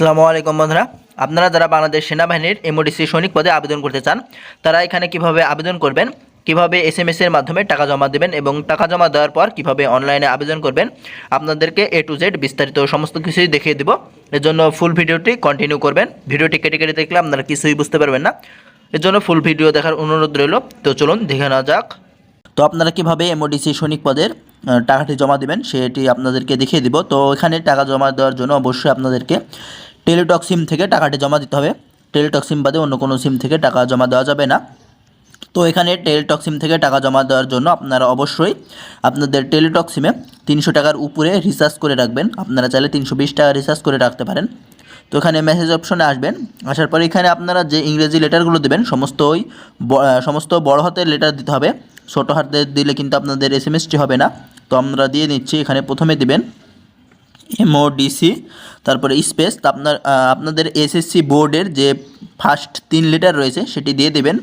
আসসালামু আলাইকুম বন্ধুরা। আপনারা যারা বাংলাদেশ সেনাবাহিনীর এমওডিসি সৈনিক পদে আবেদন করতে চান, তারা এখানে কীভাবে আবেদন করবেন, কীভাবে এস এম এর মাধ্যমে টাকা জমা দেবেন এবং টাকা জমা দেওয়ার পর কীভাবে অনলাইনে আবেদন করবেন, আপনাদেরকে এ টু জেড বিস্তারিত সমস্ত কিছুই দেখিয়ে দেব। এর জন্য ফুল ভিডিওটি কন্টিনিউ করবেন। ভিডিওটি কেটে কেটে দেখলে আপনারা কিছুই বুঝতে পারবেন না। এর জন্য ফুল ভিডিও দেখার অনুরোধ রইল। তো চলুন, দেখে নেওয়া যাক। তো আপনারা কীভাবে এমওডিসি সৈনিক পদের টাকাটি জমা দেবেন, সেটি আপনাদেরকে দেখিয়ে দিব। তো এখানে টাকা জমা দেওয়ার জন্য অবশ্যই আপনাদেরকে টেলিটক সিম থেকে টাকাটি জমা দিতে হবে। টেলিটক সিম বাদে অন্য কোনো সিম থেকে টাকা জমা দেওয়া যাবে না। তো এখানে টেলিটক সিম থেকে টাকা জমা দেওয়ার জন্য আপনারা অবশ্যই আপনাদের টেলিটক সিমে তিনশো টাকার উপরে রিচার্জ করে রাখবেন। আপনারা চাইলে তিনশো বিশ টাকা রিচার্জ করে রাখতে পারেন। তো এখানে মেসেজ অপশনে আসবেন। আসার পরে এখানে আপনারা যে ইংরেজি লেটারগুলো দেবেন, সমস্ত ওই সমস্ত বড় হাতের লেটার দিতে হবে। ছোটো হাতের দিলে কিন্তু আপনাদের এস এম হবে না। তো আমরা দিয়ে নিচ্ছি এখানে প্রথমে দিবেন এমওডিসি তারপরে স্পেস, তা আপনার আপনাদের এসএসসি বোর্ডের যে ফার্স্ট তিন লিটার রয়েছে সেটি দিয়ে দেবেন।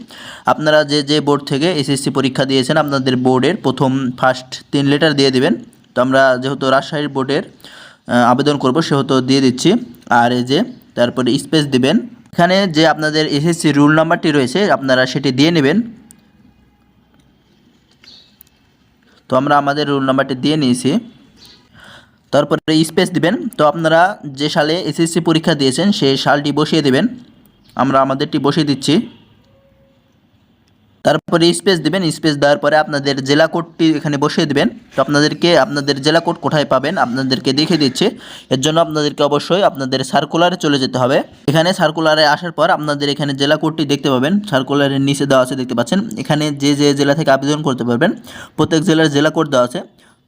আপনারা যে যে বোর্ড থেকে এসএসসি পরীক্ষা দিয়েছেন, আপনাদের বোর্ডের প্রথম ফার্স্ট তিন লিটার দিয়ে দেবেন। তো আমরা যেহেতু রাজশাহীর বোর্ডের আবেদন করব সেহেতু দিয়ে দিচ্ছি। আর এই যে, তারপরে স্পেস দিবেন। এখানে যে আপনাদের এসএসসি রুল নাম্বারটি রয়েছে, আপনারা সেটি দিয়ে নেবেন। তো আমরা আমাদের রুল নাম্বারটি দিয়ে নিয়েছি। তারপরে স্পেস দিবেন। তো আপনারা যে সালে এসএসসি পরীক্ষা দিয়েছেন, সেই সালটি বসিয়ে দেবেন। আমরা আমাদেরটি বসিয়ে দিচ্ছি। তারপরে স্পেস দিবেন। স্পেস দেওয়ার পরে আপনাদের জেলা কোডটি এখানে বসিয়ে দিবেন। তো আপনাদেরকে, আপনাদের জেলা কোড কোথায় পাবেন আপনাদেরকে দেখে দিচ্ছে। এর জন্য আপনাদেরকে অবশ্যই আপনাদের সার্কুলারে চলে যেতে হবে। এখানে সার্কুলারে আসার পর আপনাদের এখানে জেলা কোডটি দেখতে পাবেন। সার্কুলারের নিচে দেওয়া আছে, দেখতে পাচ্ছেন। এখানে যে যে জেলা থেকে আবেদন করতে পারবেন, প্রত্যেক জেলার জেলা কোড দেওয়া আছে।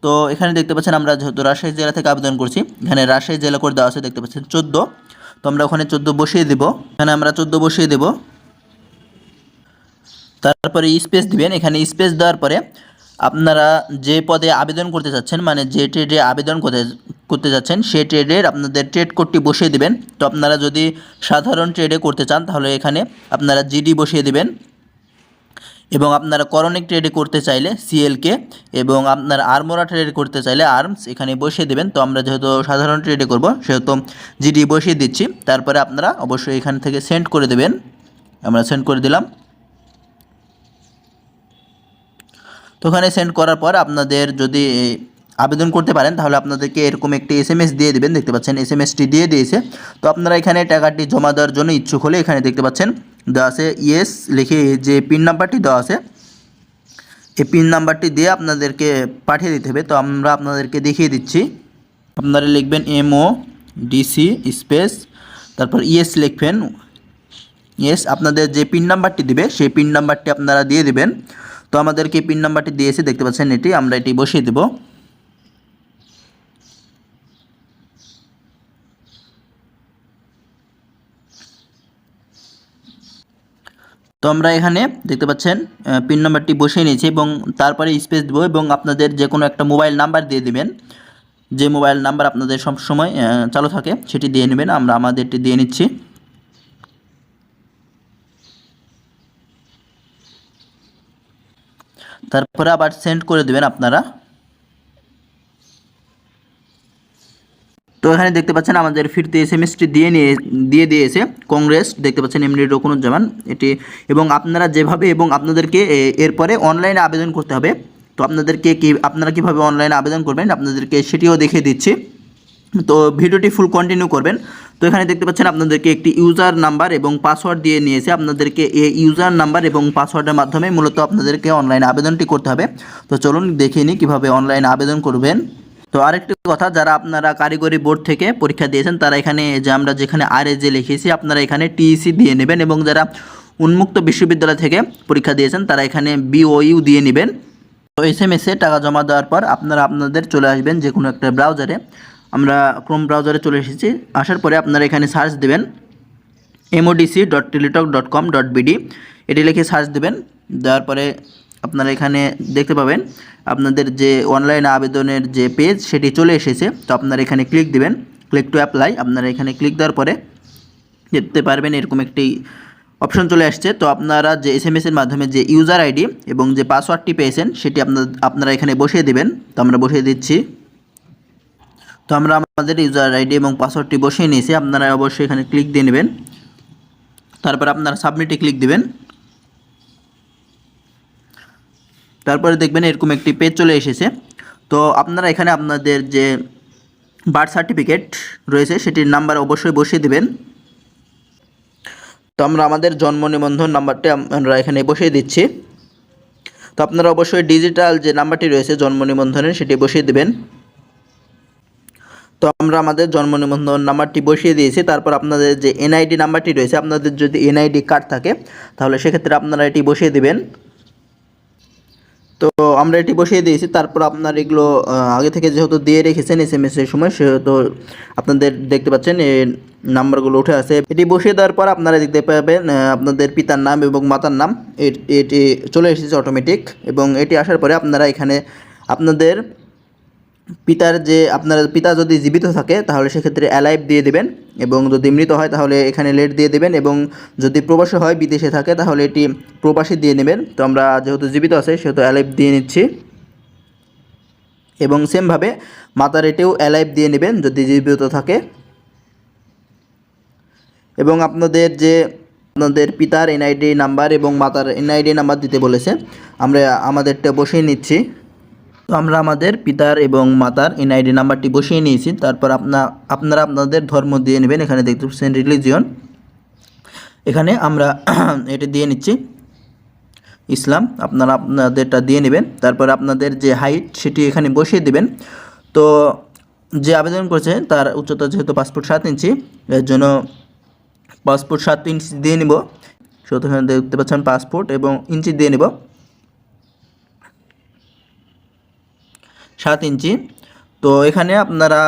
তো এখানে দেখতে পাচ্ছেন আমরা যেহেতু রাজশাহী জেলা থেকে আবেদন করছি, এখানে রাজশাহী জেলা কোড দেওয়া আছে, দেখতে পাচ্ছেন চোদ্দ। তো আমরা ওখানে চোদ্দ বসিয়ে দেবো। এখানে আমরা চোদ্দ বসিয়ে দেবো। তারপরে স্পেস দিবেন। এখানে স্পেস দেওয়ার পরে আপনারা যে পদে আবেদন করতে চাচ্ছেন মানে যে ট্রেডে আবেদন করতে করতে যাচ্ছেন, সেই ট্রেডের আপনাদের ট্রেড কোডটি বসিয়ে দিবেন। তো আপনারা যদি সাধারণ ট্রেডে করতে চান, তাহলে এখানে আপনারা জিডি বসিয়ে দিবেন। এবং আপনারা করণিক ট্রেডে করতে চাইলে সিএলকে এবং আপনার আর্মোরা ট্রেড করতে চাইলে আর্মস এখানে বসিয়ে দেবেন। তো আমরা যেহেতু সাধারণ ট্রেডে করব, সেহেতু জিডি বসিয়ে দিচ্ছি। তারপরে আপনারা অবশ্যই এখান থেকে সেন্ড করে দেবেন। আমরা সেন্ড করে দিলাম। তো ওখানে সেন্ড করার পর আপনাদের যদি আবেদন করতে পারেন, তাহলে আপনাদেরকে এরকম একটি এস এম এস দিয়ে দেবেন। দেখতে পাচ্ছেন এস এম এসটি দিয়ে দিয়েছে। তো আপনারা এখানে টাকাটি জমা দেওয়ার জন্য ইচ্ছুক হলে এখানে দেখতে পাচ্ছেন দেওয়া আছে ইয়েস লিখে যে পিন নাম্বারটি দেওয়া আছে, এই পিন নাম্বারটি দিয়ে আপনাদেরকে পাঠিয়ে দিতে হবে। তো আমরা আপনাদেরকে দেখিয়ে দিচ্ছি। আপনারা লিখবেন এমও ডিসি স্পেস তারপর ইয়েস লিখবেন। ইয়েস আপনাদের যে পিন নাম্বারটি দিবে, সেই পিন নাম্বারটি আপনারা দিয়ে দিবেন। তো আমাদেরকে পিন নাম্বারটি দিয়েছে, দেখতে পাচ্ছেন এটি, আমরা এটি বসিয়ে দেব। তো আমরা এখানে দেখতে পাচ্ছেন পিন নাম্বারটি বসিয়ে নিয়েছি এবং তারপরে স্পেস দেবো এবং আপনাদের যে কোনো একটা মোবাইল নাম্বার দিয়ে দিবেন। যে মোবাইল নাম্বার আপনাদের সবসময় চালু থাকে, সেটি দিয়ে নেবেন। আমরা আমাদেরটি দিয়ে নিচ্ছি। তারপরে আবার সেন্ড করে দেবেন আপনারা। তো এখানে দেখতে পাচ্ছেন আমাদের ফিরতে এস এম এসটি দিয়ে নিয়ে, দিয়ে দিয়েছে কংগ্রেস, দেখতে পাচ্ছেন এমনি রকুনুজ্জামান, এটি এবং আপনারা যেভাবে এবং আপনাদেরকে এরপরে অনলাইনে আবেদন করতে হবে। তো আপনাদেরকে কি, আপনারা কীভাবে অনলাইনে আবেদন করবেন আপনাদেরকে সেটিও দেখিয়ে দিচ্ছি। তো ভিডিওটি ফুল কন্টিনিউ করবেন। তো এখানে দেখতে পাচ্ছেন আপনাদেরকে একটি ইউজার নাম্বার এবং পাসওয়ার্ড দিয়ে নিয়েছে। আপনাদেরকে এই ইউজার নাম্বার এবং পাসওয়ার্ডের মাধ্যমে মূলত আপনাদেরকে অনলাইনে আবেদনটি করতে হবে। তো চলুন দেখে নিই কীভাবে অনলাইনে আবেদন করবেন। তো আরেকটি কথা, যারা আপনারা কারিগরি বোর্ড থেকে পরীক্ষা দিয়েছেন, তারা এখানে যে আমরা যেখানে আর যে লিখেছি, আপনারা এখানে টিইসি দিয়ে নেবেন এবং যারা উন্মুক্ত বিশ্ববিদ্যালয় থেকে পরীক্ষা দিয়েছেন, তারা এখানে বিওইউ দিয়ে নেবেন। তো এস এম এসে টাকা জমা দেওয়ার পর আপনারা আপনাদের চলে আসবেন যে কোনো একটা ব্রাউজারে। আমরা ক্রোম ব্রাউজারে চলে এসেছি। আসার পরে আপনারা এখানে সার্চ দেবেন MODC dot Teletalk dot com dot BD এটি লিখে সার্চ দেবেন। দেওয়ার পরে আপনারা এখানে দেখতে পাবেন। আপনাদের যে অনলাইন আবেদনের যে পেজ সেটি চলে এসেছে। তো আপনারা এখানে ক্লিক দিবেন। ক্লিক টু অ্যাপ্লাই আপনারা এখানে ক্লিক দেওয়ার পরে দেখতে পারবেন এরকম একটি অপশন চলে আসছে। তো আপনারা যে এস এম এসের মাধ্যমে যে ইউজার আইডি এবং যে পাসওয়ার্ডটি পেয়েছেন, সেটি আপনার, আপনারা এখানে বসিয়ে দেবেন। তো আমরা বসিয়ে দিচ্ছি। তো আমরা আমাদের ইউজার আইডি এবং পাসওয়ার্ডটি বসিয়ে নিয়েছি। আপনারা অবশ্যই এখানে ক্লিক দিয়ে নেবেন। তারপর আপনারা সাবমিটে ক্লিক দিবেন। তারপরে দেখবেন এরকম একটি পেজ চলে এসেছে। তো আপনারা এখানে আপনাদের যে বার্থ সার্টিফিকেট রয়েছে, সেটির নাম্বার অবশ্যই বসিয়ে দেবেন। তো আমরা আমাদের জন্ম নিবন্ধন নাম্বারটি আমরা এখানে বসিয়ে দিচ্ছি। তো আপনারা অবশ্যই ডিজিটাল যে নাম্বারটি রয়েছে জন্ম নিবন্ধনের, সেটি বসিয়ে দেবেন। তো আমরা আমাদের জন্ম নিবন্ধন নাম্বারটি বসিয়ে দিয়েছি। তারপর আপনাদের যে এনআইডি নাম্বারটি রয়েছে, আপনাদের যদি এনআইডি কার্ড থাকে, তাহলে সেক্ষেত্রে আপনারা এটি বসিয়ে দিবেন। তো আমরা এটি বসিয়ে দিয়েছি। তারপর আপনার এগুলো আগে থেকে যেহেতু দিয়ে রেখেছেন এস এম এর সময়, সেহেতু আপনাদের দেখতে পাচ্ছেন এই নাম্বারগুলো উঠে আছে। এটি বসিয়ে দেওয়ার পর আপনারা দেখতে পাবেন আপনাদের পিতার নাম এবং মাতার নাম। এটি চলে এসেছে অটোমেটিক এবং এটি আসার পরে আপনারা এখানে আপনাদের পিতার যে আপনার পিতা যদি জীবিত থাকে, তাহলে সেক্ষেত্রে অ্যালাইভ দিয়ে দেবেন এবং যদি মৃত হয়, তাহলে এখানে লেট দিয়ে দেবেন এবং যদি প্রবাসী হয়, বিদেশে থাকে, তাহলে এটি প্রবাসী দিয়ে নেবেন। তো আমরা যেহেতু জীবিত আছে, সেহেতু অ্যালাইভ দিয়ে নিচ্ছি। এবং সেমভাবে মাতার এটিও অ্যালাইভ দিয়ে নেবেন যদি জীবিত থাকে। এবং আপনাদের যে আপনাদের পিতার এনআইডি নাম্বার এবং মাতার এনআইডি নাম্বার দিতে বলেছে, আমরা আমাদেরটা বসিয়ে নিচ্ছি। তো আমরা আমাদের পিতার এবং মাতার এনআইডি নাম্বারটি বসিয়ে নিয়েছি। তারপর আপনা আপনারা আপনাদের ধর্ম দিয়ে নেবেন। এখানে দেখতে পাচ্ছেন রিলিজিয়ন এখানে আমরা এটা দিয়ে নিচ্ছি। ইসলাম, আপনারা আপনাদেরটা দিয়ে নেবেন। তারপর আপনাদের যে হাইট সেটি এখানে বসিয়ে দিবেন। তো যে আবেদন করেছে, তার উচ্চতা যেহেতু পাসপোর্ট সাত ইঞ্চি, এর জন্য পাসপোর্ট সাত ইঞ্চি দিয়ে নিব। সেহেতু এখানে দেখতে পাচ্ছেন পাসপোর্ট এবং ইঞ্চি দিয়ে নেব। সাত ইঞ্চি। তো এখানে আপনারা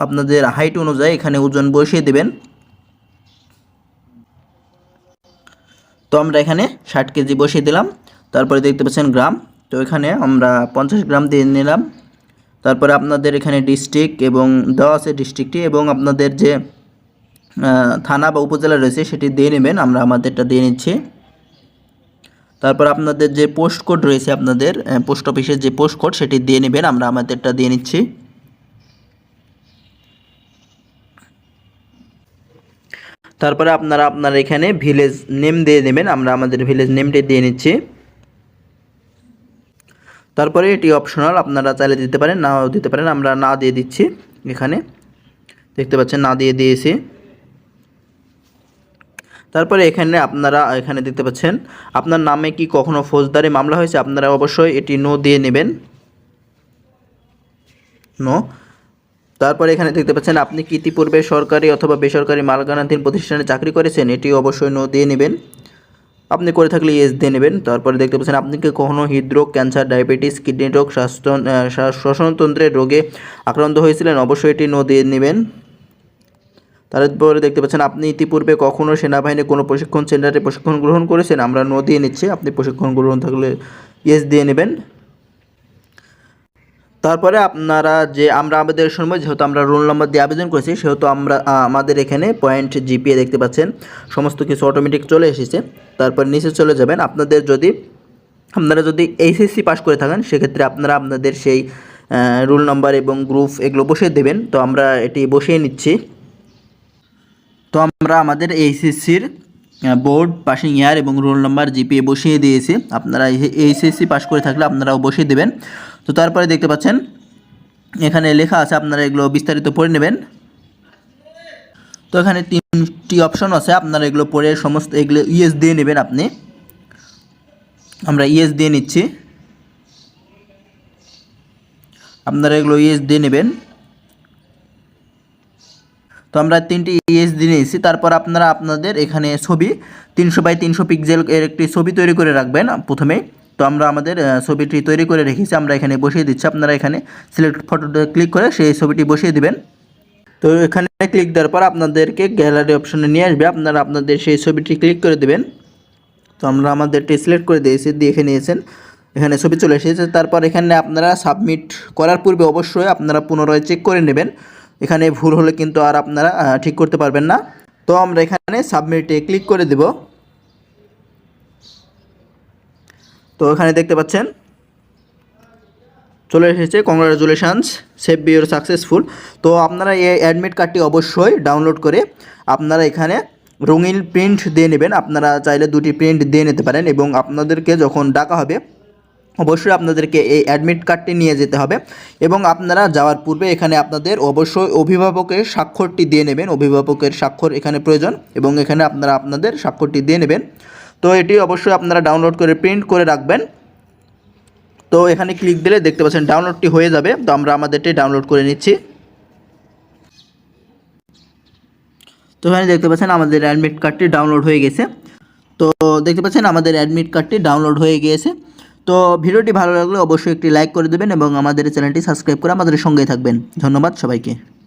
আপনাদের হাইট অনুযায়ী এখানে ওজন বসিয়ে দেবেন। তো আমরা এখানে ষাট কেজি বসিয়ে দিলাম। তারপরে দেখতে পাচ্ছেন গ্রাম। তো এখানে আমরা পঞ্চাশ গ্রাম দিয়ে নিলাম। তারপরে আপনাদের এখানে ডিস্ট্রিক্ট এবং দেওয়া আছে ডিস্ট্রিক্টটি এবং আপনাদের যে থানা বা উপজেলা রয়েছে সেটি দিয়ে নেবেন। আমরা আমাদেরটা দিয়ে নিচ্ছি। তারপর আপনাদের যে পোস্ট কোড রয়েছে আপনাদের পোস্ট অফিসের যে পোস্ট কোড সেটি দিয়ে নেবেন, আমরা আমাদেরটা দিয়ে নিচ্ছি। তারপরে আপনারা আপনার এখানে ভিলেজ নেম দিয়ে নেবেন আমরা আমাদের ভিলেজ নেমটি দিয়ে নিচ্ছি। তারপরে এটি অপশনাল আপনারা চাইলে দিতে পারেন, নাও দিতে পারেন, আমরা না দিয়ে দিচ্ছি এখানে। দেখতে পাচ্ছেন, না দিয়ে দিয়েছি। তারপরে এখানে আপনারা এখানে দেখতে পাচ্ছেন, আপনার নামে কি কখনো ফৌজদারি মামলা হয়েছে? আপনারা অবশ্যই এটি নো দিয়ে নেবেন। নো। তারপরে এখানে দেখতে পাচ্ছেন, আপনি কি ইতিপূর্বে সরকারি অথবা বেসরকারি মালগানাধীন প্রতিষ্ঠানে চাকরি করেছেন? এটি অবশ্যই নো দিয়ে নেবেন। আপনি করে থাকলে ইয়েস দিয়ে নেবেন। তারপরে দেখতে পাচ্ছেন, আপনি কি কখনো হৃদরোগ, ক্যান্সার, ডায়াবেটিস, কিডনি রোগ, স্বাস্থ্য শ্বাস- শ্বসনতন্ত্রের রোগে আক্রান্ত হয়েছিলেন? অবশ্যই এটি নো দিয়ে নেবেন। তারপরে দেখতে পাচ্ছেন, আপনি ইতিপূর্বে কখনও সেনাবাহিনী কোনো প্রশিক্ষণ সেন্টারে প্রশিক্ষণ গ্রহণ করেছেন? আমরা নো দিয়ে নিচ্ছি, আপনি প্রশিক্ষণ গ্রহণ থাকলে ইয়েস দিয়ে নেবেন। তারপরে আপনারা যে, আমরা আমাদের সময় যেহেতু আমরা রোল নম্বর দিয়ে আবেদন করেছি, সেহেতু আমরা আমাদের এখানে পয়েন্ট জিপিএ দেখতে পাচ্ছেন, সমস্ত কিছু অটোমেটিক চলে এসেছে। তারপর নিচে চলে যাবেন, আপনাদের যদি, আপনারা যদি এইচএসসি পাস করে থাকেন, সেক্ষেত্রে আপনারা আপনাদের সেই রোল নাম্বার এবং গ্রুপ এগুলো বসিয়ে দেবেন। তো আমরা এটি বসিয়ে নিচ্ছি। তো আমরা আমাদের এইচএসসির বোর্ড পাসিং ইয়ার এবং রোল নাম্বার জিপিএ বসিয়ে দিয়েছি। আপনারা এইচএসসি পাস করে থাকলে আপনারাও বসিয়ে দেবেন। তো তারপরে দেখতে পাচ্ছেন, এখানে লেখা আছে, আপনারা এগুলো বিস্তারিত পড়ে নেবেন। তো এখানে তিনটি অপশন আছে, আপনারা এগুলো পড়ে সমস্ত এগুলো ইএস দিয়ে নেবেন আপনি। আমরা ইএস দিয়ে নিচ্ছি। আপনারা এগুলো ইএস দিয়ে নেবেন। তো আমরা তিনটি ইএস দিয়ে নিয়েছি। তারপর আপনারা আপনাদের এখানে ছবি, তিনশো বাই তিনশো পিক্সেল এর একটি ছবি তৈরি করে রাখবেন প্রথমে তো আমরা আমাদের ছবিটি তৈরি করে রেখেছি, আমরা এখানে বসিয়ে দিচ্ছি। আপনারা এখানে সিলেক্ট ফটোতে ক্লিক করে সেই ছবিটি বসিয়ে দিবেন। তো এখানে ক্লিক দেওয়ার পর আপনাদেরকে গ্যালারি অপশনে নিয়ে আসবে। আপনারা আপনাদের সেই ছবিটি ক্লিক করে দেবেন। তো আমরা আমাদেরটি সিলেক্ট করে দিয়েছি দেখে নিয়েছেন। এখানে ছবি চলে এসেছে। তারপর এখানে আপনারা সাবমিট করার পূর্বে অবশ্যই আপনারা পুনরায় চেক করে নেবেন। এখানে ভুল হলে কিন্তু আর আপনারা ঠিক করতে পারবেন না। তো আমরা এখানে সাবমিটে ক্লিক করে দেব। তো এখানে দেখতে পাচ্ছেন, চলে এসেছে। কংগ্রাচুলেশনস সেভ বিওর সাকসেসফুল তো আপনারা এই অ্যাডমিট কার্ডটি অবশ্যই ডাউনলোড করে আপনারা এখানে রঙিন প্রিন্ট দিয়ে নেবেন। আপনারা চাইলে দুটি প্রিন্ট দিয়ে নিতে পারেন এবং আপনাদেরকে যখন ডাকা হবে অবশ্যই আপনাদেরকে এই অ্যাডমিট কার্ডটি নিয়ে যেতে হবে এবং আপনারা যাওয়ার পূর্বে এখানে আপনাদের অবশ্যই অভিভাবকের স্বাক্ষরটি দিয়ে নেবেন। অভিভাবকের স্বাক্ষর এখানে প্রয়োজন এবং এখানে আপনারা আপনাদের স্বাক্ষরটি দিয়ে নেবেন। তো এটি অবশ্যই আপনারা ডাউনলোড করে প্রিন্ট করে রাখবেন। তো এখানে ক্লিক দিলে দেখতে পাচ্ছেন ডাউনলোডটি হয়ে যাবে। তো আমরা আমাদেরটি ডাউনলোড করে নিচ্ছি। তো এখানে দেখতে পাচ্ছেন আমাদের অ্যাডমিট কার্ডটি ডাউনলোড হয়ে গেছে। তো দেখতে পাচ্ছেন আমাদের অ্যাডমিট কার্ডটি ডাউনলোড হয়ে গিয়েছে। তো ভিডিওটি ভালো লাগলে অবশ্যই একটি লাইক করে দেবেন এবং আমাদের চ্যানেলটি সাবস্ক্রাইব করে আমাদের সঙ্গেই থাকবেন। ধন্যবাদ সবাইকে।